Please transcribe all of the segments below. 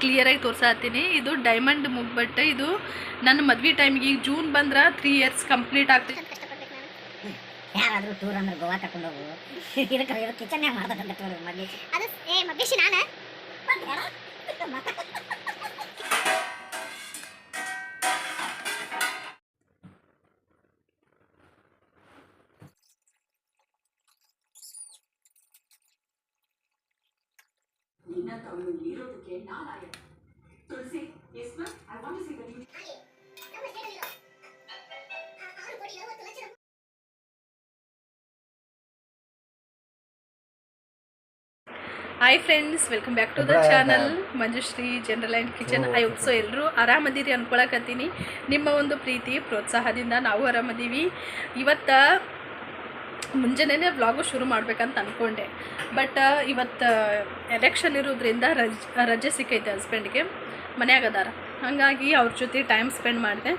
ಕ್ಲಿಯರಾಗಿ ತೋರ್ಸಾತೀನಿ ಇದು ಡೈಮಂಡ್ ಮುಗ್ಬಟ್ಟೆ ಇದು ನನ್ನ ಮದ್ವೆ ಟೈಮ್ಗೆ ಈಗ ಜೂನ್ ಬಂದ್ರೆ ತ್ರೀ ಇಯರ್ಸ್ ಕಂಪ್ಲೀಟ್ ಆಗ್ತೈತಿ ಯಾರಾದರೂ ಟೂರ್ ಅಂದ್ರೆ ಗೋವಾ ಕರ್ಕೊಂಡು ಹೋಗು. ಇದಕ್ಕೆ ಟೂರ್ ಮದ್ವೆ ಅದು, ಏ ಮದ್ವೆ ನಾನ? Tulasi yes ma'am I want to see hi friends welcome back to the. Channel Manjushree general and kitchen I hope so ಎಲ್ಲರೂ ಆರಾಮದಿರಿ ಅಂದ್ಕೊಳಕತ್ತೀನಿ ನಿಮ್ಮ ಒಂದು ಪ್ರೀತಿ ಪ್ರೋತ್ಸಾಹದಿಂದ ನಾವು ಆರಾಮದೀವಿ. ಇವತ್ತು ಮುಂಜಾನೆ ವ್ಲಾಗು ಶುರು ಮಾಡ್ಬೇಕಂತ ಅಂದ್ಕೊಂಡೆ ಬಟ್ ಇವತ್ತು ಎಲೆಕ್ಷನ್ ಇರೋದ್ರಿಂದ ರಜ್ ರಜೆ ಸಿಕ್ಕೈತೆ ಹಸ್ಬೆಂಡ್ಗೆ ಮನ್ಯಾಗ ಅದಾರ. ಹಾಗಾಗಿ ಅವ್ರ ಜೊತೆ ಟೈಮ್ ಸ್ಪೆಂಡ್ ಮಾಡಿದೆ.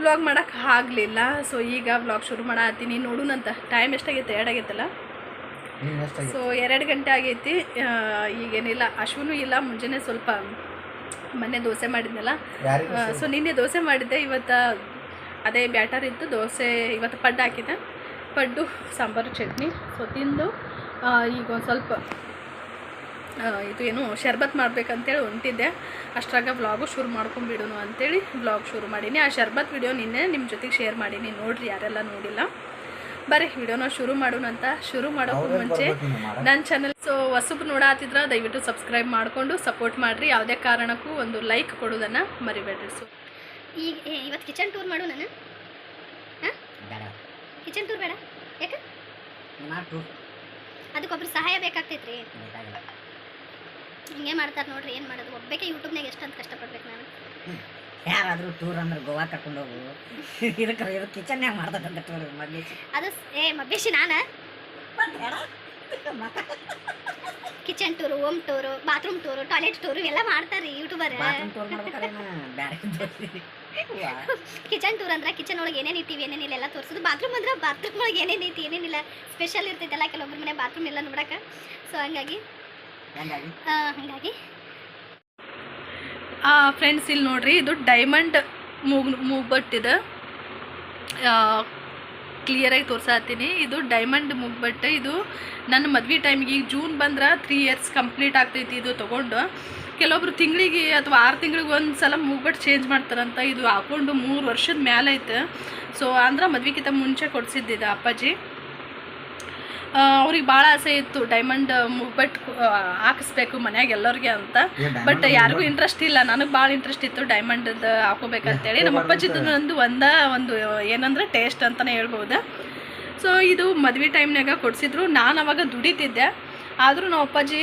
ವ್ಲಾಗ್ ಮಾಡೋಕ್ಕೆ ಆಗಲಿಲ್ಲ. ಸೊ ಈಗ ವ್ಲಾಗ್ ಶುರು ಮಾಡತ್ತೀನಿ. ನೋಡೋಣಂತ ಟೈಮ್ ಎಷ್ಟಾಗೈತೆ? ಎರಡು ಆಗೈತಲ್ಲ? ಸೊ ಎರಡು ಗಂಟೆ ಆಗೈತಿ. ಈಗೇನಿಲ್ಲ. ಅಶ್ವನೂ ಇಲ್ಲ. ಮುಂಜಾನೆ ಸ್ವಲ್ಪ ಮೊನ್ನೆ ದೋಸೆ ಮಾಡಿದ್ನಲ್ಲ. ಸೊ ನಿನ್ನೆ ದೋಸೆ ಮಾಡಿದ್ದೆ. ಇವತ್ತು ಅದೇ ಬ್ಯಾಟರ್ ಇತ್ತು. ದೋಸೆ ಇವತ್ತು ಪಡ್ಡು ಹಾಕಿದ್ದೆ. ಪಡ್ಡು ಸಾಂಬಾರು ಚಟ್ನಿ. ಸೊ ತಿಂದು ಈಗ ಒಂದು ಸ್ವಲ್ಪ ಇದು ಏನು ಶರ್ಬತ್ ಮಾಡ್ಬೇಕಂತೇಳಿ ಹೊಂಟಿದ್ದೆ. ಅಷ್ಟ್ರಾಗ ವ್ಲಾಗು ಶುರು ಮಾಡ್ಕೊಂಬಿಡೋನು ಅಂತೇಳಿ ವ್ಲಾಗ್ ಶುರು ಮಾಡೀನಿ. ಆ ಶರ್ಬತ್ ವಿಡಿಯೋ ನಿನ್ನೆ ನಿಮ್ಮ ಜೊತೆಗೆ ಶೇರ್ ಮಾಡೀನಿ. ನೋಡ್ರಿ ಯಾರೆಲ್ಲ ನೋಡಿಲ್ಲ. ಬರೀ ವಿಡಿಯೋನ ಶುರು ಮಾಡೋಣ ಅಂತ. ಶುರು ಮಾಡೋಕ್ಕೂ ಮುಂಚೆ ನನ್ನ ಚಾನಲ್ ಸೊ ಹೊಸಬ್ರು ನೋಡಾತಿದ್ರ ದಯವಿಟ್ಟು ಸಬ್ಸ್ಕ್ರೈಬ್ ಮಾಡಿಕೊಂಡು ಸಪೋರ್ಟ್ ಮಾಡಿರಿ. ಯಾವುದೇ ಕಾರಣಕ್ಕೂ ಒಂದು ಲೈಕ್ ಕೊಡೋದನ್ನು ಮರಿಬೇಡ್ರಿ. ಸೊ ಈಗ ಇವತ್ತು ಕಿಚನ್ ಟೂರ್ ಮಾಡೋಣ ನಾನು ಕಿಚನ್ ಟೂರ್ ಬೇಡ. ಯಾಕೆ? ಅದಕ್ಕೊಬ್ರು ಸಹಾಯ ಬೇಕಾಗ್ತೈತ್ರಿ. ರೀ ಹಿಂಗೆ ಮಾಡ್ತಾರೆ ನೋಡ್ರಿ ಏನು ಮಾಡೋದು? ಒಬ್ಬಕ್ಕೆ ಯೂಟ್ಯೂಬ್ನಾಗ ಎಷ್ಟು ಅಂತ ಕಷ್ಟಪಡ್ಬೇಕು ನಾನು. ಯಾರಾದರೂ ಟೂರ್ ಅಂದ್ರೆ ಗೋವಾ ಕರ್ಕೊಂಡು ಹೋಗು. ಇದಕ್ಕೆ ಇದು ಕಿಚನ್ಯಾಗ ಮಾಡ್ತಕ್ಕಂಥ ಟೂರ್ ಮಬ್ಬೇಶಿ ಅದು ಏ ಮಬ್ಬೇಶಿ ನಾನು? Kitchen tour home tour bathroom tour toilet tour ಎಲ್ಲ ಮಾಡ್ತಾರೆ ಯೂಟ್ಯೂಬರ್ ಬಾತ್ರೂಮ್ ಟೂರ್ ಮಾಡ್ಬೇಕಾದ್ರೆ ಬೇರೆ ಕಿಚನ್ ಟೂರ್ ಅಂದ್ರೆ ಕಿಚನ್ ಒಳಗೆ ಏನೇನು ಇಟ್ಟಿವಿ ಏನೇನಿಲ್ಲ ಎಲ್ಲ ತೋರಿಸೋದು. ಬಾತ್ರೂಮ್ ಅಂದ್ರೆ ಬಾತ್ರೂಮ್ ಒಳಗೆ ಏನೇನು ಐತಿ ಏನೇನಿಲ್ಲ ಸ್ಪೆಷಲ್ ಇರ್ತೈತಲ್ಲ ಕೆಲವೊಬ್ಬರ ಮನೆ ಬಾತ್ರೂಮ್ ಇಲ್ಲ ನೋಡಕ್ಕೆ. ಸೊ ಹಂಗಾಗಿ. ಹಂಗಾಗಿ? ಆ, ಹಂಗಾಗಿ. ಫ್ರೆಂಡ್ಸ್ ಇಲ್ಲಿ ನೋಡ್ರಿ ಇದು ಡೈಮಂಡ್ ಮೂಗ್ ಮೂಗ್ಬಟ್ಟಿದೆ. ಕ್ಲಿಯರಾಗಿ ತೋರ್ಸಾತೀನಿ. ಇದು ಡೈಮಂಡ್ ಮುಗ್ಬಟ್ಟು. ಇದು ನನ್ನ ಮದ್ವೆ ಟೈಮ್ಗೆ ಈಗ ಜೂನ್ ಬಂದ್ರೆ ತ್ರೀ ಇಯರ್ಸ್ ಕಂಪ್ಲೀಟ್ ಆಗ್ತೈತಿ ಇದು ತೊಗೊಂಡು. ಕೆಲವೊಬ್ರು ತಿಂಗಳಿಗೆ ಅಥವಾ ಆರು ತಿಂಗಳಿಗೆ ಒಂದು ಸಲ ಮೂಗ್ಬಟ್ಟು ಚೇಂಜ್ ಮಾಡ್ತಾರಂತ. ಇದು ಹಾಕೊಂಡು ಮೂರು ವರ್ಷದ ಮೇಲೆ ಐತೆ. ಸೊ ಅಂದ್ರೆ ಮದ್ವೆಗಿಂತ ಮುಂಚೆ ಕೊಡಿಸಿದ್ದಿದೆ ಅಪ್ಪಾಜಿ. ಅವ್ರಿಗೆ ಭಾಳ ಆಸೆ ಇತ್ತು ಡೈಮಂಡ್ ಮೂಗ್ಬಟ್ ಹಾಕಿಸ್ಬೇಕು ಮನ್ಯಾಗ ಎಲ್ಲರಿಗೆ ಅಂತ. ಬಟ್ ಯಾರಿಗೂ ಇಂಟ್ರೆಸ್ಟ್ ಇಲ್ಲ. ನನಗೆ ಭಾಳ ಇಂಟ್ರೆಸ್ಟ್ ಇತ್ತು ಡೈಮಂಡ್ ಹಾಕೋಬೇಕಂತೇಳಿ ನಮ್ಮ ಅಪ್ಪಾಜಿದ್ದು ನಂದು ಒಂದ ಒಂದು ಏನಂದ್ರೆ ಟೇಸ್ಟ್ ಅಂತಲೇ ಹೇಳ್ಬೋದು. ಸೊ ಇದು ಮದ್ವೆ ಟೈಮ್ನಾಗ ಕೊಡಿಸಿದ್ರು. ನಾನು ಅವಾಗ ದುಡಿತಿದ್ದೆ. ಆದರೂ ನಮ್ಮ ಅಪ್ಪಾಜಿ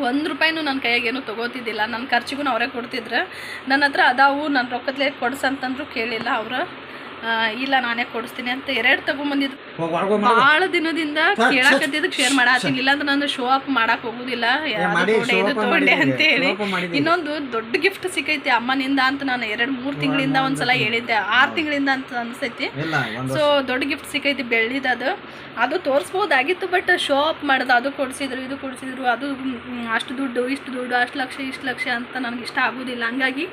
ಒಂದು ರೂಪಾಯಿನೂ ನನ್ನ ಕೈಯಾಗೇನು ತೊಗೋತಿದ್ದಿಲ್ಲ. ನನ್ನ ಖರ್ಚಿಗೂ ಅವರೇ ಕೊಡ್ತಿದ್ರು. ನನ್ನ ಹತ್ರ ಅದಾವು. ನನ್ನ ರೊಕ್ಕದಲ್ಲೇ ಕೊಡ್ಸಂತಂದ್ರೂ ಕೇಳಿಲ್ಲ ಅವರು. ಇಲ್ಲ ನಾನೇ ಕೊಡಿಸ್ತೀನಿ ಅಂತ ಎರಡು ತಗೊಂಡ್ಬಂದಿದ್ದು ಭಾಳ ದಿನದಿಂದ ಕೇಳಕತ್ತಿದ್ದಕ್ಕೆ ಶೇರ್ ಮಾಡತ್ತೀನಿ. ಇಲ್ಲಾಂದ್ರೆ ನಾನು ಶೋ ಅಪ್ ಮಾಡಕ್ ಹೋಗುದಿಲ್ಲ. ಇದು ತಗೊಂಡೆ ಅಂತ ಹೇಳಿ. ಇನ್ನೊಂದು ದೊಡ್ಡ ಗಿಫ್ಟ್ ಸಿಕ್ಕೈತಿ ಅಮ್ಮನಿಂದ ಅಂತ ನಾನು ಎರಡು ಮೂರು ತಿಂಗಳಿಂದ ಒಂದ್ಸಲ ಹೇಳಿದ್ದೆ. ಆರ್ ತಿಂಗಳಿಂದ ಅಂತ ಅನ್ಸೈತಿ. ಸೊ ದೊಡ್ಡ ಗಿಫ್ಟ್ ಸಿಕ್ಕೈತಿ ಬೆಳ್ಳಿದ ಅದು. ಅದು ತೋರಿಸ್ಬೋದಾಗಿತ್ತು ಬಟ್ ಶೋ ಅಪ್ ಮಾಡ್ದ ಅದು ಕೊಡಿಸಿದ್ರು ಇದು ಕೊಡಿಸಿದ್ರು. ಅದು ಅಷ್ಟು ದುಡ್ಡು ಇಷ್ಟು ದುಡ್ಡು ಅಷ್ಟು ಲಕ್ಷ ಇಷ್ಟು ಲಕ್ಷ ಅಂತ ನನಗೆ ಇಷ್ಟ ಆಗೋದಿಲ್ಲ. ಹಂಗಾಗಿ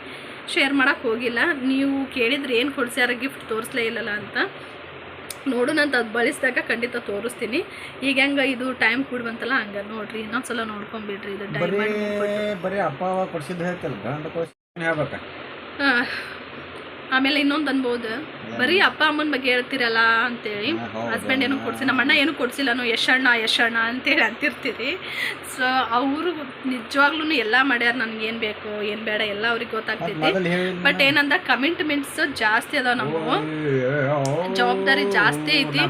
ಶೇರ್ ಮಾಡೋಕ್ಕೆ ಹೋಗಿಲ್ಲ. ನೀವು ಕೇಳಿದ್ರೆ ಏನು ಕೊಡಿಸ್ಯಾರ ಗಿಫ್ಟ್ ತೋರಿಸ್ಲೇ ಇಲ್ಲಲ್ಲ ಅಂತ. ನೋಡೋಣಂತ ಅದು ಬಳಸಿದಾಗ ಖಂಡಿತ ತೋರಿಸ್ತೀನಿ. ಈಗ ಹೆಂಗೆ ಇದು ಟೈಮ್ ಕೂಡ್ಬಂತಲ್ಲ ಹಂಗೆ ನೋಡ್ರಿ. ಇನ್ನೊಂದ್ಸಲ ನೋಡ್ಕೊಂಬಿಡ್ರಿ ಇದು ಟೈಮ್ ಬರೀ ಅಪ್ಪ ಅವ ಕೊಡ್ಸಿದ್ದು ಹೇಳ್ತಲ್ಲ ಹಾಂ. ಆಮೇಲೆ ಇನ್ನೊಂದು ಅನ್ಬೋದು. ಬರೀ ಅಪ್ಪ ಅಮ್ಮನ ಬಗ್ಗೆ ಹೇಳ್ತಿರಲ್ಲ ಅಂತೇಳಿ. ಹಸ್ಬೆಂಡ್ ಏನು ಕೊಡ್ಸಿ ನಮ್ಮ ಅಣ್ಣ ಏನು ಕೊಡ್ಸಿಲ್ಲನು ಯಶಣ್ಣ ಯಶಣ್ಣ ಅಂತೇಳಿ ಅಂತಿರ್ತೀರಿ. ಸೊ ಅವರು ನಿಜವಾಗ್ಲೂ ಎಲ್ಲ ಮಾಡ್ಯಾರ ನನಗೆ ಏನು ಬೇಕು ಏನು ಬೇಡ ಎಲ್ಲ ಅವ್ರಿಗೆ ಗೊತ್ತಾಗ್ತೈತಿ. ಬಟ್ ಏನಂದ್ರೆ ಕಮಿಟ್ಮೆಂಟ್ಸ್ ಜಾಸ್ತಿ ಅದಾವ ನಮಗೂ. ಜವಾಬ್ದಾರಿ ಜಾಸ್ತಿ ಐತಿ.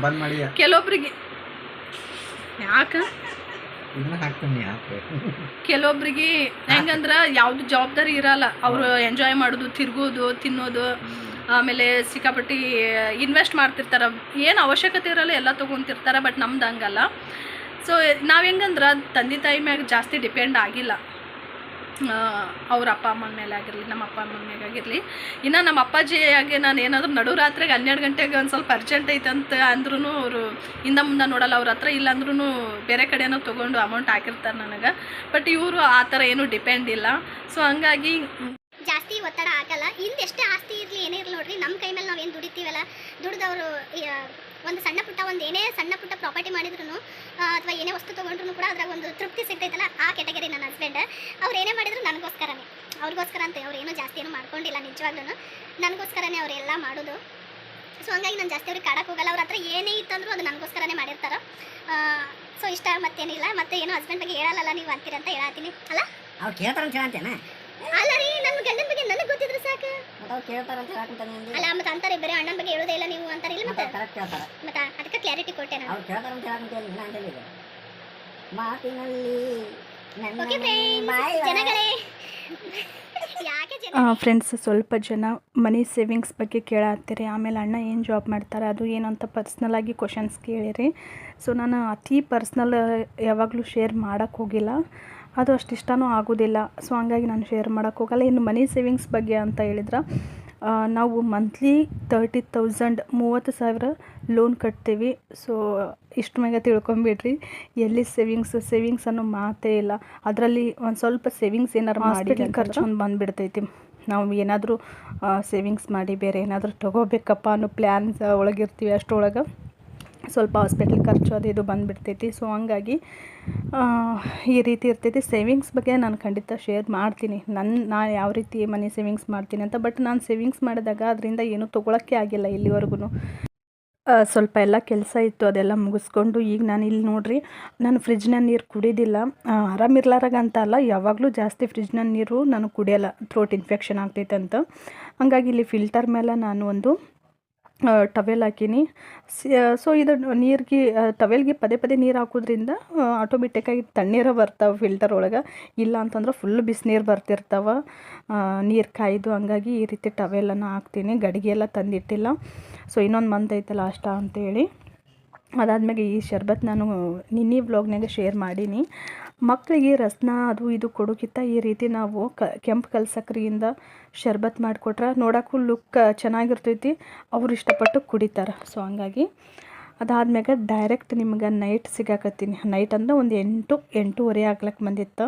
ಕೆಲವೊಬ್ರಿಗೆ ಯಾಕೆ? ಕೆಲವೊಬ್ರಿಗೆ ಹೆಂಗಂದ್ರ ಯಾವ್ದು ಜವಾಬ್ದಾರಿ ಇರಲ್ಲ. ಅವ್ರು ಎಂಜಾಯ್ ಮಾಡೋದು ತಿರ್ಗೋದು ತಿನ್ನೋದು. ಆಮೇಲೆ ಸಿಕ್ಕಾಪಟ್ಟಿ ಇನ್ವೆಸ್ಟ್ ಮಾಡ್ತಿರ್ತಾರೆ. ಏನು ಅವಶ್ಯಕತೆ ಇರಲ್ಲ, ಎಲ್ಲ ತೊಗೊತಿರ್ತಾರೆ ಬಟ್ ನಮ್ದು ಹಂಗಲ್ಲ. ಸೊ ನಾವು ಹೆಂಗಂದ್ರೆ, ತಂದೆ ತಾಯಿ ಮ್ಯಾಗ ಜಾಸ್ತಿ ಡಿಪೆಂಡ್ ಆಗಿಲ್ಲ. ಅವ್ರ ಅಪ್ಪ ಅಮ್ಮನ ಮೇಲೆ ಆಗಿರಲಿ, ನಮ್ಮ ಅಪ್ಪ, ಅಮ್ಮನ ಮೇಲೆ ಆಗಿರಲಿ. ಇನ್ನು ನಮ್ಮ ಅಪ್ಪಾಜಿ ಹಾಗೆ ನಾನು ಏನಾದರೂ ನಡು ರಾತ್ರಿಗೆ ಹನ್ನೆರಡು ಗಂಟೆಗೆ ಒಂದು ಸ್ವಲ್ಪ ಅರ್ಜೆಂಟ್ ಐತಂತ ಅಂದ್ರೂ ಅವರು ಹಿಂದೆ ಮುಂದೆ ನೋಡಲ್ಲ, ಅವ್ರ ಹತ್ರ ಇಲ್ಲಾಂದ್ರೂ ಬೇರೆ ಕಡೆನೋ ತೊಗೊಂಡು ಅಮೌಂಟ್ ಹಾಕಿರ್ತಾರೆ ನನಗೆ. ಬಟ್ ಇವರು ಆ ಥರ ಏನೂ ಡಿಪೆಂಡ್ ಇಲ್ಲ. ಸೊ ಹಂಗಾಗಿ ಜಾಸ್ತಿ ಒತ್ತಡ ಆಗಲ್ಲ. ಹಿಂದೆ ಎಷ್ಟೇ ಆಸ್ತಿ ಇರಲಿ ಏನೇ ಇರಲಿ ನೋಡ್ರಿ ನಮ್ಮ ಕೈ ಮೇಲೆ ನಾವೇನು ದುಡಿತೀವಲ್ಲ? ದುಡ್ದವರು ಒಂದು ಸಣ್ಣ ಪುಟ್ಟ ಒಂದು ಏನೇ ಸಣ್ಣ ಪುಟ್ಟ ಪ್ರಾಪರ್ಟಿ ಮಾಡಿದ್ರು ಅಥವಾ ಏನೇ ವಸ್ತು ತೊಗೊಂಡ್ರು ಕೂಡ ಅದ್ರಾಗ ಒಂದು ತೃಪ್ತಿ ಸಿಗ್ತೈತಲ್ಲ ಆ ಕೆಟಗರಿ ನನ್ನ ಹಸ್ಬೆಂಡ್ ಅವ್ರು ಏನೇ ಮಾಡಿದ್ರು ನನಗೋಸ್ಕರನೇ. ಅವ್ರಿಗೋಸ್ಕರ ಅಂತ ಅವ್ರು ಏನೂ ಜಾಸ್ತಿ ಏನೂ ಮಾಡ್ಕೊಂಡಿಲ್ಲ ನಿಜವಾಗ್ಲೂ ನನಗೋಸ್ಕರನೇ ಅವರೆಲ್ಲ ಮಾಡೋದು. ಸೊ ಹಂಗಾಗಿ ನಾನು ಜಾಸ್ತಿ ಅವ್ರಿಗೆ ಕಾಡಕ್ಕೆ ಹೋಗಲ್ಲ. ಅವ್ರ ಹತ್ರ ಏನೇ ಇತ್ತಂದ್ರೂ ಅದು ನನಗೋಸ್ಕರನೇ ಮಾಡಿರ್ತಾರೆ. ಸೊ ಇಷ್ಟ ಮತ್ತೇನಿಲ್ಲ. ಮತ್ತೆ ಏನೋ ಹಸ್ಬೆಂಡ್ ಬಗ್ಗೆ ಹೇಳಲ್ಲ ನೀವು ಅಂತೀರಂತ ಹೇಳತ್ತೀನಿ. ಅಲ್ಲ? ಅವ್ರು ಕೇಳ್ತಾರಂತ ಹೇಳಂತೇನ ಅಲ್ಲ ರೀ ನನ್ನ ಗಂಡನ ಬಗ್ಗೆ ನನಗೆ ಗೊತ್ತಿದ್ರೆ ಸಾಕು? ಮತ್ತೆ ಅವ್ರು ಕೇಳ್ತಾರ ಅಂತ ಹೇಳಕಂತಾನೆ ಅಲ್ಲ ಮತ್ತೆ ಅಂತಾರೆ ಬೇರೆ ಅಣ್ಣನ ಬಗ್ಗೆ ಹೇಳೋದೇ ಇಲ್ಲ ನೀವು ಅಂತಾರೆ ಇಲ್ಲ ಮತ್ತೆ ಕರೆಕ್ಟ್ ಮತ್ತೆ ಅದಕ್ಕೆ ಕ್ಲಾರಿಟಿ ಕೊಟ್ಟೆ ನಾನು. ಅವ್ರು ಕೇಳ್ತಾರ ಅಂತ ಹೇಳಕಂತ ಇಲ್ಲ ಅಂತ ಹೇಳಿದೆ ಮಾತಿನಲ್ಲಿ ನನ್ನ ಓಕೆ ಫ್ರೆಂಡ್ಸ್ ಜನಗಳೇ. ಯಾಕೆ ಜನ ಫ್ರೆಂಡ್ಸ್ ಸ್ವಲ್ಪ ಜನ ಮನಿ ಸೇವಿಂಗ್ಸ್ ಬಗ್ಗೆ ಕೇಳತ್ತೀರಿ. ಆಮೇಲೆ ಅಣ್ಣ ಏನು ಜಾಬ್ ಮಾಡ್ತಾರೆ ಅದು ಏನು ಅಂತ ಪರ್ಸ್ನಲಾಗಿ ಕ್ವಶನ್ಸ್ ಕೇಳಿರಿ. ಸೊ ನಾನು ಅತಿ ಪರ್ಸ್ನಲ್ ಯಾವಾಗಲೂ ಶೇರ್ ಮಾಡೋಕ್ಕೆ ಹೋಗಿಲ್ಲ. ಅದು ಅಷ್ಟು ಇಷ್ಟನೂ ಆಗೋದಿಲ್ಲ. ಸೊ ಹಂಗಾಗಿ ನಾನು ಶೇರ್ ಮಾಡೋಕ್ಕೆ ಹೋಗಲ್ಲ. ಇನ್ನು ಮನಿ ಸೇವಿಂಗ್ಸ್ ಬಗ್ಗೆ ಅಂತ ಹೇಳಿದ್ರೆ ನಾವು ಮಂತ್ಲಿ ತರ್ಟಿ ತೌಸಂಡ್ ಮೂವತ್ತು ಸಾವಿರ ಲೋನ್ ಕಟ್ತೀವಿ. ಸೊ ಇಷ್ಟು ಮ್ಯಾಗ ತಿಳ್ಕೊಂಬಿಡ್ರಿ. ಎಲ್ಲಿ ಸೇವಿಂಗ್ಸ್ ಸೇವಿಂಗ್ಸ್ ಅನ್ನೋ ಮಾತೇ ಇಲ್ಲ. ಅದರಲ್ಲಿ ಒಂದು ಸ್ವಲ್ಪ ಸೇವಿಂಗ್ಸ್ ಏನಾರು ಮಾಡಿ ಖರ್ಚು? ಒಂದು ಬಂದುಬಿಡ್ತೈತಿ. ನಾವು ಏನಾದರೂ ಸೇವಿಂಗ್ಸ್ ಮಾಡಿ ಬೇರೆ ಏನಾದರೂ ತೊಗೋಬೇಕಪ್ಪ ಅನ್ನೋ ಪ್ಲ್ಯಾನ್ಸ್ ಒಳಗಿರ್ತೀವಿ ಅಷ್ಟರೊಳಗೆ ಸ್ವಲ್ಪ ಹಾಸ್ಪಿಟ್ಲ್ ಖರ್ಚು ಅದು ಇದು ಬಂದುಬಿಡ್ತೈತಿ. ಸೊ ಹಂಗಾಗಿ ಈ ರೀತಿ ಇರ್ತೈತಿ. ಸೇವಿಂಗ್ಸ್ ಬಗ್ಗೆ ನಾನು ಖಂಡಿತ ಶೇರ್ ಮಾಡ್ತೀನಿ. ನನ್ನ ನಾನು ಯಾವ ರೀತಿ ಮನಿ ಸೇವಿಂಗ್ಸ್ ಮಾಡ್ತೀನಿ ಅಂತ ಬಟ್ ನಾನು ಸೇವಿಂಗ್ಸ್ ಮಾಡಿದಾಗ ಅದರಿಂದ ಏನೂ ತೊಗೊಳಕ್ಕೆ ಆಗಿಲ್ಲ ಇಲ್ಲಿವರೆಗೂ ಸ್ವಲ್ಪ ಎಲ್ಲ ಕೆಲಸ ಇತ್ತು, ಅದೆಲ್ಲ ಮುಗಿಸ್ಕೊಂಡು ಈಗ ನಾನು ಇಲ್ಲಿ ನೋಡ್ರಿ, ನಾನು ಫ್ರಿಜ್ನ ನೀರು ಕುಡಿದಿಲ್ಲ. ಆರಾಮಿರ್ಲಾರಾಗ ಅಂತ ಅಲ್ಲ, ಯಾವಾಗಲೂ ಜಾಸ್ತಿ ಫ್ರಿಜ್ನ ನೀರು ನಾನು ಕುಡಿಯೋಲ್ಲ ಥ್ರೋಟ್ ಇನ್ಫೆಕ್ಷನ್ ಆಗ್ತೈತೆ ಅಂತ ಹಂಗಾಗಿ ಇಲ್ಲಿ ಫಿಲ್ಟರ್ ಮೇಲೆ ನಾನು ಒಂದು ಟವೆಲ್ ಹಾಕೀನಿ. ಸೊ ಇದು ನೀರಿಗೆ ಟವೆಲ್ಗೆ ಪದೇ ಪದೇ ನೀರು ಹಾಕೋದ್ರಿಂದ ಆಟೋಮೆಟಿಕ್ಕಾಗಿ ತಣ್ಣೀರ ಬರ್ತಾವೆ ಫಿಲ್ಟರ್ ಒಳಗೆ. ಇಲ್ಲ ಅಂತಂದ್ರೆ ಫುಲ್ ಬಿಸಿನೀರು ಬರ್ತಿರ್ತಾವೆ. ನೀರು ಕಾಯ್ದು ಹಂಗಾಗಿ ಈ ರೀತಿ ಟವೆಲನ್ನು ಹಾಕ್ತೀನಿ. ಗಡಿಗೆ ಎಲ್ಲ ತಂದಿಟ್ಟಿಲ್ಲ. ಸೊ ಇನ್ನೊಂದು ಮಂತ್ ಐತಲ್ಲ ಅಷ್ಟ ಅಂತೇಳಿ. ಅದಾದ್ಮೇಲೆ ಈ ಶರ್ಬತ್ ನಾನು ನಿನ್ನೆ ವ್ಲಾಗ್ನಾಗ ಶೇರ್ ಮಾಡೀನಿ. ಮಕ್ಕಳಿಗೆ ರಸ್ನ ಅದು ಇದು ಕೊಡೋಕ್ಕಿಂತ ಈ ರೀತಿ ನಾವು ಕ, ಕೆಂಪು ಕಲ್ಸಕ್ರಿಯಿಂದ ಶರ್ಬತ್ ಮಾಡಿಕೊಟ್ರೆ ನೋಡೋಕ್ಕೂ ಲುಕ್ ಚೆನ್ನಾಗಿರ್ತೈತಿ. ಅವ್ರು ಇಷ್ಟಪಟ್ಟು ಕುಡಿತಾರೆ. ಸೊ ಹಂಗಾಗಿ ಅದಾದ್ಮ್ಯಾಗ ಡೈರೆಕ್ಟ್ ನಿಮ್ಗೆ ನೈಟ್ ಸಿಗಾಕತ್ತೀನಿ. ನೈಟ್ ಅಂದ್ರೆ ಒಂದು ಎಂಟು, ಎಂಟೂವರೆ ಆಗ್ಲಕ್ಕೆ ಬಂದಿತ್ತು.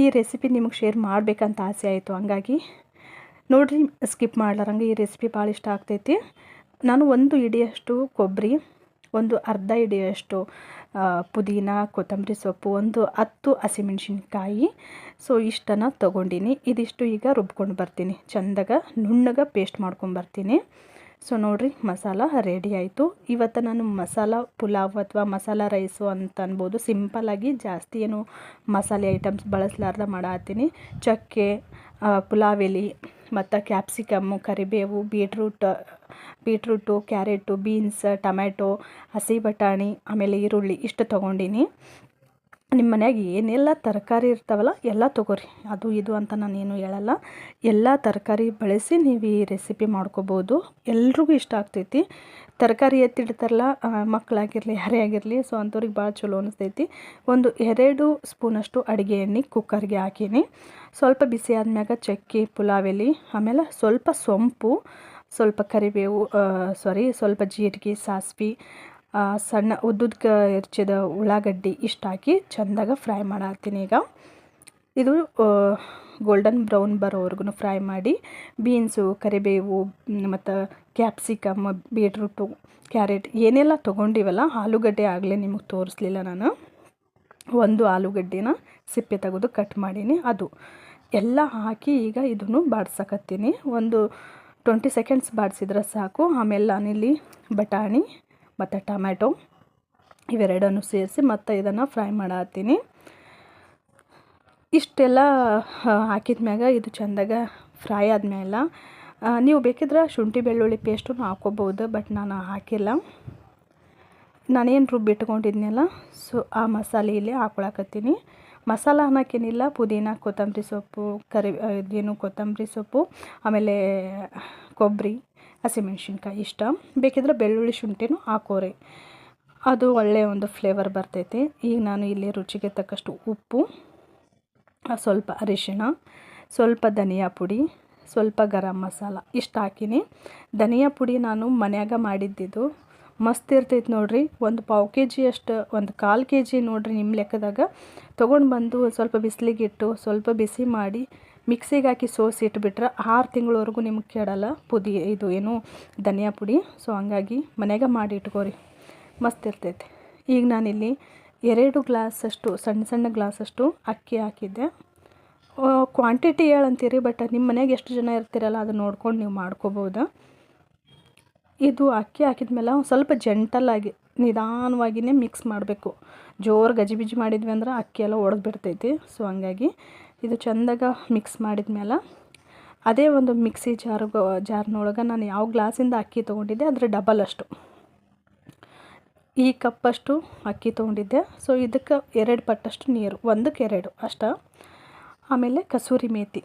ಈ ರೆಸಿಪಿ ನಿಮಗೆ ಶೇರ್ ಮಾಡಬೇಕಂತ ಆಸೆ ಆಯಿತು. ಹಂಗಾಗಿ ನೋಡಿರಿ ಸ್ಕಿಪ್ ಮಾಡ್ಲಾರಂಗೆ ಈ ರೆಸಿಪಿ ಭಾಳ ಇಷ್ಟ ಆಗ್ತೈತಿ. ನಾನು ಒಂದು ಇಡಿಯಷ್ಟು ಕೊಬ್ಬರಿ ಒಂದು ಅರ್ಧ ಇಡಿಯಷ್ಟು ಪುದೀನ, ಕೊತ್ತಂಬರಿ ಸೊಪ್ಪು ಒಂದು ಹತ್ತು ಹಸಿಮೆಣ್ಸಿನ್ಕಾಯಿ. ಸೊ ಇಷ್ಟನ್ನು ತೊಗೊಂಡಿನಿ. ಇದಿಷ್ಟು ಈಗ ರುಬ್ಕೊಂಡು ಬರ್ತೀನಿ. ಚಂದಾಗ, ನುಣ್ಣಗೆ ಪೇಸ್ಟ್ ಮಾಡ್ಕೊಂಡು ಬರ್ತೀನಿ. ಸೊ ನೋಡಿರಿ, ಮಸಾಲ ರೆಡಿ ಆಯಿತು. ಇವತ್ತು ನಾನು ಮಸಾಲ ಪುಲಾವ್ ಅಥವಾ ಮಸಾಲ ರೈಸು ಅಂತ ಅನ್ಬೋದು. ಸಿಂಪಲ್ಲಾಗಿ ಜಾಸ್ತಿ ಏನು ಮಸಾಲೆ ಐಟಮ್ಸ್ ಬಳಸಲಾರ್ದ ಮಾಡತ್ತೀನಿ. ಚಕ್ಕೆ ಪುಲಾವ್ ಎಲೆ ಮತ್ತು ಕ್ಯಾಪ್ಸಿಕಮ್ಮು ಕರಿಬೇವು beetroot beetroot carrot beans tomato ಹಸಿ ಬಟಾಣಿ, ಆಮೇಲೆ ಈರುಳ್ಳಿ ಇಷ್ಟು ತೊಗೊಂಡಿನಿ. ನಿಮ್ಮ ಮನ್ಯಾಗ ಏನೆಲ್ಲ ತರಕಾರಿ ಇರ್ತಾವಲ್ಲ ಎಲ್ಲ ತೊಗೋರಿ. ಅದು ಇದು ಅಂತ ನಾನೇನು ಹೇಳಲ್ಲ. ಎಲ್ಲ ತರಕಾರಿ ಬಳಸಿ ನೀವು ಈ ರೆಸಿಪಿ ಮಾಡ್ಕೋಬೋದು. ಎಲ್ರಿಗೂ ಇಷ್ಟ ಆಗ್ತೈತಿ. ತರಕಾರಿ ಎತ್ತಿಡ್ತಾರಲ್ಲ ಮಕ್ಕಳಾಗಿರಲಿ ಯಾರೇ ಆಗಿರಲಿ ಸೊ ಅಂಥವ್ರಿಗೆ ಭಾಳ ಚಲೋ ಅನಿಸ್ತೈತಿ. ಒಂದು ಎರಡು ಸ್ಪೂನಷ್ಟು ಅಡುಗೆ ಎಣ್ಣೆ ಕುಕ್ಕರ್ಗೆ ಹಾಕೀನಿ. ಸ್ವಲ್ಪ ಬಿಸಿ ಆದ್ಮ್ಯಾಗ ಚಕ್ಕಿ, ಪುಲಾವ್ ಎಲೆ, ಆಮೇಲೆ ಸ್ವಲ್ಪ ಸೊಂಪು, ಸ್ವಲ್ಪ ಕರಿಬೇವು ಸಾರಿ ಸ್ವಲ್ಪ ಜೀರಿಗೆ, ಸಾಸ್ವೆ ಸಣ್ಣ ಉದ್ದುದ್ದ ಹೆಚ್ಚಿದ ಉಳ್ಳಾಗಡ್ಡಿ ಇಷ್ಟು ಹಾಕಿ ಚೆಂದಾಗ ಫ್ರೈ ಮಾಡತ್ತೀನಿ ಈಗ. ಇದು ಗೋಲ್ಡನ್ ಬ್ರೌನ್ ಬರೋವರೆಗೂ ಫ್ರೈ ಮಾಡಿ ಬೀನ್ಸು ಕರಿಬೇವು, ಮತ್ತು ಕ್ಯಾಪ್ಸಿಕಮ್ ಬೀಟ್ರೂಟು ಕ್ಯಾರೆಟ್ ಏನೆಲ್ಲ ತೊಗೊಂಡಿವಲ್ಲ, ಆಲೂಗಡ್ಡೆ ಆಗಲೇ ನಿಮಗೆ ತೋರಿಸ್ಲಿಲ್ಲ ನಾನು. ಒಂದು ಆಲೂಗಡ್ಡೆನ ಸಿಪ್ಪೆ ತೆಗೆದು ಕಟ್ ಮಾಡೀನಿ, ಅದು. ಎಲ್ಲ ಹಾಕಿ ಈಗ ಇದನ್ನು ಬಾಡ್ಸಕತ್ತೀನಿ. ಒಂದು ಟ್ವೆಂಟಿ ಸೆಕೆಂಡ್ಸ್ ಬಾಡಿಸಿದ್ರೆ ಸಾಕು. ಆಮೇಲೆ ನಾನಿಲ್ಲಿ ಬಟಾಣಿ, ಮತ್ತು ಟೊಮ್ಯಾಟೊ ಇವೆರಡನ್ನು ಸೇರಿಸಿ ಮತ್ತು ಇದನ್ನು ಫ್ರೈ ಮಾಡತ್ತೀನಿ. ಇಷ್ಟೆಲ್ಲ ಹಾಕಿದ ಮ್ಯಾಗ ಇದು ಚೆಂದಾಗ ಫ್ರೈ ಆದಮೇಲೆ ನೀವು ಬೇಕಿದ್ರೆ ಶುಂಠಿ ಬೆಳ್ಳುಳ್ಳಿ ಪೇಸ್ಟನ್ನು ಹಾಕ್ಕೋಬೋದು ಬಟ್ ನಾನು ಹಾಕಿಲ್ಲ. ನಾನೇನು ರುಬ್ಬಿಟ್ಕೊಂಡಿದ್ನಲ್ಲ ಸೊ ಆ ಮಸಾಲೆ ಇಲ್ಲಿ ಹಾಕೊಳಕತ್ತೀನಿ. ಮಸಾಲ ಅನ್ನೋಕ್ಕೇನಿಲ್ಲ ಪುದೀನ, ಕೊತ್ತಂಬರಿ ಸೊಪ್ಪು, ಕರಿ ಇದೇನು ಕೊತ್ತಂಬರಿ ಸೊಪ್ಪು, ಆಮೇಲೆ ಕೊಬ್ಬರಿ, ಹಸಿಮೆಣ್ಸಿನ್ಕಾಯಿ ಇಷ್ಟ. ಬೇಕಿದ್ರೆ ಬೆಳ್ಳುಳ್ಳಿ ಶುಂಠಿನೂ ಹಾಕೋರಿ. ಅದು ಒಳ್ಳೆಯ ಒಂದು ಫ್ಲೇವರ್ ಬರ್ತೈತಿ. ಈಗ ನಾನು ಇಲ್ಲಿ ರುಚಿಗೆ ತಕ್ಕಷ್ಟು ಉಪ್ಪು ಸ್ವಲ್ಪ ಅರಿಶಿಣ, ಸ್ವಲ್ಪ ಧನಿಯಾ ಪುಡಿ, ಸ್ವಲ್ಪ ಗರಂ ಮಸಾಲ ಇಷ್ಟು ಹಾಕಿನಿ. ಧನಿಯಾ ಪುಡಿ ನಾನು ಮನ್ಯಾಗ ಮಾಡಿದ್ದಿದ್ದು ಮಸ್ತ್ ಇರ್ತೈತೆ ನೋಡ್ರಿ. ಒಂದು ಪಾವು ಕೆ ಜಿ ಅಷ್ಟು, ಒಂದು ಕಾಲು ಕೆ ಜಿ ನೋಡ್ರಿ ನಿಮ್ಮ ಲೆಕ್ಕದಾಗ. ತೊಗೊಂಡು ಬಂದು ಸ್ವಲ್ಪ ಬಿಸಿಲಿಗೆ ಇಟ್ಟು, ಸ್ವಲ್ಪ ಬಿಸಿ ಮಾಡಿ ಮಿಕ್ಸಿಗೆ ಹಾಕಿ ಸೋಸಿ ಇಟ್ಬಿಟ್ರೆ ಆರು ತಿಂಗಳವರೆಗೂ ನಿಮ್ಗೆ ಕೆಡಲ್ಲ ಪುದಿ, ಇದು ಏನು ಧನಿಯಾ ಪುಡಿ. ಸೊ ಹಂಗಾಗಿ ಮನ್ಯಾಗ ಮಾಡಿ ಇಟ್ಕೋರಿ. ಮಸ್ತ್ ಇರ್ತೈತೆ. ಈಗ ನಾನಿಲ್ಲಿ ಎರಡು ಗ್ಲಾಸಷ್ಟು, ಸಣ್ಣ ಸಣ್ಣ ಗ್ಲಾಸಷ್ಟು ಅಕ್ಕಿ ಹಾಕಿದ್ದೆ. ಕ್ವಾಂಟಿಟಿ ಹೇಳಂತೀರಿ ಬಟ್ ನಿಮ್ಮ ಮನೆಗೆ ಎಷ್ಟು ಜನ ಇರ್ತೀರಲ್ಲ ಅದು ನೋಡ್ಕೊಂಡು ನೀವು ಮಾಡ್ಕೋಬೋದು. ಇದು ಅಕ್ಕಿ ಹಾಕಿದ ಮೇಲೆ ಒಂದು ಸ್ವಲ್ಪ ಜೆಂಟಲಾಗಿ ನಿಧಾನವಾಗಿಯೇ ಮಿಕ್ಸ್ ಮಾಡಬೇಕು. ಜೋರು ಗಜಿಬಿಜಿ ಮಾಡಿದ್ವಿ ಅಂದ್ರೆ ಅಕ್ಕಿ ಎಲ್ಲ ಒಡೆದು ಬಿಡ್ತೈತಿ. ಸೊ ಹಂಗಾಗಿ ಇದು ಚೆಂದಾಗ ಮಿಕ್ಸ್ ಮಾಡಿದ ಮೇಲೆ ಅದೇ ಒಂದು ಮಿಕ್ಸಿ ಜಾರ್ಗ, ಜಾರ್ನೊಳಗೆ ನಾನು ಯಾವ ಗ್ಲಾಸಿಂದ ಅಕ್ಕಿ ತೊಗೊಂಡಿದ್ದೆ, ಅದರ ಡಬಲ್ ಅಷ್ಟು. ಈ ಕಪ್ಪಷ್ಟು ಅಕ್ಕಿ ತೊಗೊಂಡಿದ್ದೆ. ಸೊ ಇದಕ್ಕೆ ಎರಡು ಪಟ್ಟಷ್ಟು ನೀರು, ಒಂದಕ್ಕೆ ಎರಡು ಅಷ್ಟ. ಆಮೇಲೆ ಕಸೂರಿ ಮೇಥಿ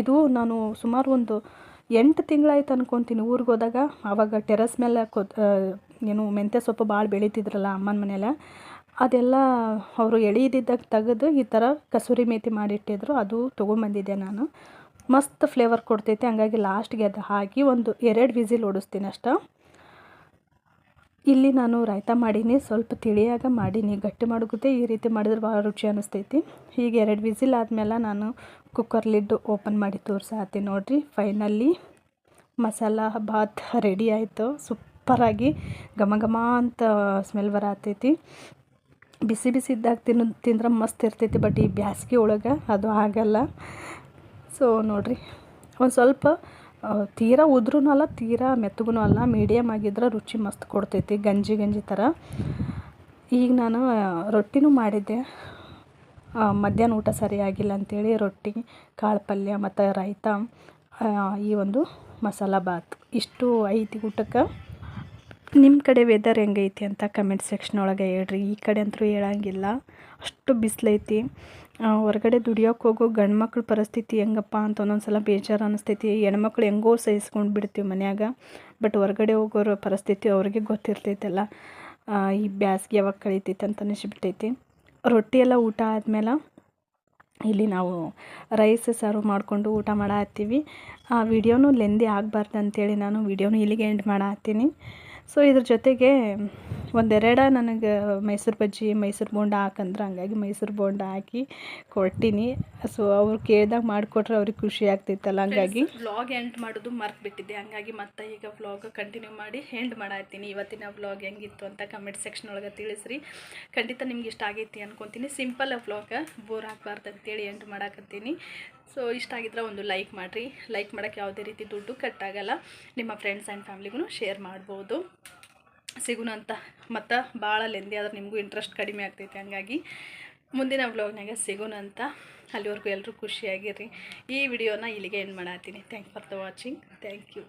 ಇದು ನಾನು ಸುಮಾರು ಒಂದು ಎಂಟು ತಿಂಗಳಾಯ್ತು ಅನ್ಕೊತೀನಿ ಊರಿಗೆ ಹೋದಾಗ. ಆವಾಗ ಟೆರಸ್ ಮೇಲೆ ಕೊ ಏನು ಮೆಂತ್ಯ ಸೊಪ್ಪು ಭಾಳ ಬೆಳೀತಿದ್ರಲ್ಲ ಅಮ್ಮನ ಮನೆಯಲ್ಲ ಅದೆಲ್ಲ ಅವರು ಎಳೀದಿದ್ದಾಗ ತೆಗೆದು ಈ ಥರ ಕಸೂರಿ ಮೇಥಿ ಮಾಡಿಟ್ಟಿದ್ರು. ಅದು ತೊಗೊಂಬಂದಿದ್ದೆ ನಾನು. ಮಸ್ತ್ ಫ್ಲೇವರ್ ಕೊಡ್ತೈತೆ. ಹಂಗಾಗಿ ಲಾಸ್ಟ್ಗೆ ಅದು ಹಾಕಿ ಒಂದು ಎರಡು ವಿಸಿಲ್ ಓಡಿಸ್ತೀನಿ ಅಷ್ಟೇ. ಇಲ್ಲಿ ನಾನು ರಾಯ್ತ ಮಾಡೀನಿ, ಸ್ವಲ್ಪ ತಿಳಿಯಾಗ ಮಾಡೀನಿ. ಗಟ್ಟಿ ಮಾಡೋಗುತ್ತೆ, ಈ ರೀತಿ ಮಾಡಿದ್ರೆ ಭಾಳ ರುಚಿ ಅನ್ನಿಸ್ತೈತಿ ಹೀಗೆ ಎರಡು ವಿಸಿಲ್ ಆದಮೇಲೆ ನಾನು ಕುಕ್ಕರ್ ಲಿಡ್ ಓಪನ್ ಮಾಡಿ ತೋರ್ಸಾತೀನಿ ನೋಡಿರಿ. ಫೈನಲ್ಲಿ ಮಸಾಲ ಭಾತ್ ರೆಡಿ ಆಯಿತು. ಸೂಪರಾಗಿ ಘಮ ಘಮ ಅಂತ ಸ್ಮೆಲ್ ಬರತೈತಿ. ಬಿಸಿ ಬಿಸಿ ಇದ್ದಾಗ ತಿನ್ನ, ತಿಂದ್ರೆ ಮಸ್ತ್ ಇರ್ತೈತಿ ಬಟ್ ಈ ಬ್ಯಾಸ್ಗೆ ಒಳಗೆ ಅದು ಆಗಲ್ಲ. ಸೊ ನೋಡಿರಿ, ಒಂದು ಸ್ವಲ್ಪ ತೀರಾ ಉದ್ರೂ ಅಲ್ಲ, ತೀರಾ ಮೆತ್ತಗೂ ಅಲ್ಲ ಮೀಡಿಯಮ್ ಆಗಿದ್ರೆ ರುಚಿ ಮಸ್ತ್ ಕೊಡ್ತೈತಿ, ಗಂಜಿ ಗಂಜಿ ಥರ. ಈಗ ನಾನು ರೊಟ್ಟಿನೂ ಮಾಡಿದ್ದೆ. ಮಧ್ಯಾಹ್ನ ಊಟ ಸರಿಯಾಗಿಲ್ಲ ಅಂಥೇಳಿ ರೊಟ್ಟಿ, ಕಾಳು ಪಲ್ಯ ಮತ್ತು ರಾಯ್ತ ಈ ಒಂದು ಮಸಾಲ ಬಾತ್. ಇಷ್ಟು ಐತಿ ಊಟಕ್ಕೆ ನಿಮ್ಮ ಕಡೆ ವೆದರ್ ಹೆಂಗೈತಿ ಅಂತ ಕಮೆಂಟ್ ಸೆಕ್ಷನ್ ಒಳಗೆ ಹೇಳ್ರಿ. ಈ ಕಡೆ ಅಂತೂ ಹೇಳಂಗಿಲ್ಲ. ಅಷ್ಟು ಬಿಸಿಲೈತಿ. ಹೊರಗಡೆ ದುಡಿಯೋಕೆ ಹೋಗೋ ಗಂಡು ಮಕ್ಳ ಪರಿಸ್ಥಿತಿ ಹೆಂಗಪ್ಪ ಅಂತ ಒಂದೊಂದು ಸಲ ಬೇಜಾರು ಅನ್ನಿಸ್ತೈತಿ ಹೆಣ್ಮಕ್ಳು ಹೆಂಗೋ ಸಹಿಸ್ಕೊಂಡು ಬಿಡ್ತೀವಿ ಮನ್ಯಾಗ. ಬಟ್ ಹೊರಗಡೆ ಹೋಗೋರ ಪರಿಸ್ಥಿತಿ ಅವ್ರಿಗೆ ಗೊತ್ತಿರ್ತೈತಲ್ಲ. ಈ ಬ್ಯಾಸ್ಗೆ ಯಾವಾಗ ಕಳೀತೈತೆ ಅಂತ ಅನಿಸ್ಬಿಟ್ಟೈತಿ. ರೊಟ್ಟಿ ಎಲ್ಲ ಊಟ ಆದಮೇಲೆ ಇಲ್ಲಿ ನಾವು ರೈಸ್ ಸರ್ವ್ ಮಾಡಿಕೊಂಡು ಊಟ ಮಾಡತ್ತೀವಿ. ಆ, ವಿಡಿಯೋನು ಲೆಂದಿ ಆಗಬಾರ್ದು ಅಂತೇಳಿ ನಾನು ವಿಡಿಯೋನು ಇಲ್ಲಿಗೆ ಎಂಡ್ ಮಾಡತ್ತೀನಿ. ಸೊ ಇದ್ರ ಜೊತೆಗೆ ಒಂದೆರಡ ನನಗೆ ಮೈಸೂರು ಬಜ್ಜಿ ಮೈಸೂರು ಬೋಂಡ ಹಾಕಂದ್ರೆ. ಹಂಗಾಗಿ ಮೈಸೂರು ಬೋಂಡ ಹಾಕಿ ಕೊಟ್ಟಿನಿ ಸೊ ಅವ್ರು ಕೇಳಿದಾಗ ಮಾಡಿಕೊಟ್ರೆ ಅವ್ರಿಗೆ ಖುಷಿ ಆಗ್ತಿತ್ತಲ್ಲ ಹಂಗಾಗಿ ವ್ಲಾಗ್ ಎಂಡ್ ಮಾಡೋದು ಮರ್ತು ಬಿಟ್ಟಿದ್ದೆ ಹಂಗಾಗಿ ಮತ್ತೆ ಈಗ ವ್ಲಾಗ್ ಕಂಟಿನ್ಯೂ ಮಾಡಿ ಎಂಡ್ ಮಾಡತ್ತೀನಿ ಇವತ್ತಿನ ವ್ಲಾಗ್ ಹೆಂಗಿತ್ತು ಅಂತ ಕಮೆಂಟ್ ಸೆಕ್ಷನ್ ಒಳಗೆ ತಿಳಿಸ್ರಿ. ಖಂಡಿತ ನಿಮ್ಗೆ ಇಷ್ಟ ಆಗೈತಿ ಅನ್ಕೊತೀನಿ. ಸಿಂಪಲ್ ವ್ಲಾಗ ಬೋರ್ ಆಗಬಾರ್ದು ಅಂತೇಳಿ ಎಂಡ್ ಮಾಡಾಕತ್ತೀನಿ. ಸೊ ಇಷ್ಟ ಆಗಿದ್ರೆ ಒಂದು ಲೈಕ್ ಮಾಡಿರಿ. ಲೈಕ್ ಮಾಡೋಕ್ಕೆ ಯಾವುದೇ ರೀತಿ ದುಡ್ಡು ಕಟ್ಟಾಗಲ್ಲ. ನಿಮ್ಮ ಫ್ರೆಂಡ್ಸ್ ಆ್ಯಂಡ್ ಫ್ಯಾಮ್ಲಿಗೂ ಶೇರ್ ಮಾಡ್ಬೋದು. ಸಿಗುಣ ಅಂತ. ಮತ್ತು ಭಾಳ ಲೆಂದಿ ಆದ್ರೆ ನಿಮಗೂ ಇಂಟ್ರೆಸ್ಟ್ ಕಡಿಮೆ ಆಗ್ತೈತೆ ಹಂಗಾಗಿ ಮುಂದಿನ ವ್ಲಾಗ್ನಾಗ ಸಿಗೋಣ ಅಂತ. ಅಲ್ಲಿವರೆಗೂ ಎಲ್ಲರೂ ಖುಷಿಯಾಗಿರಿ ಈ ವಿಡಿಯೋನ ಇಲ್ಲಿಗೆ end ಮಾಡತ್ತೀನಿ. Thank for the watching thank you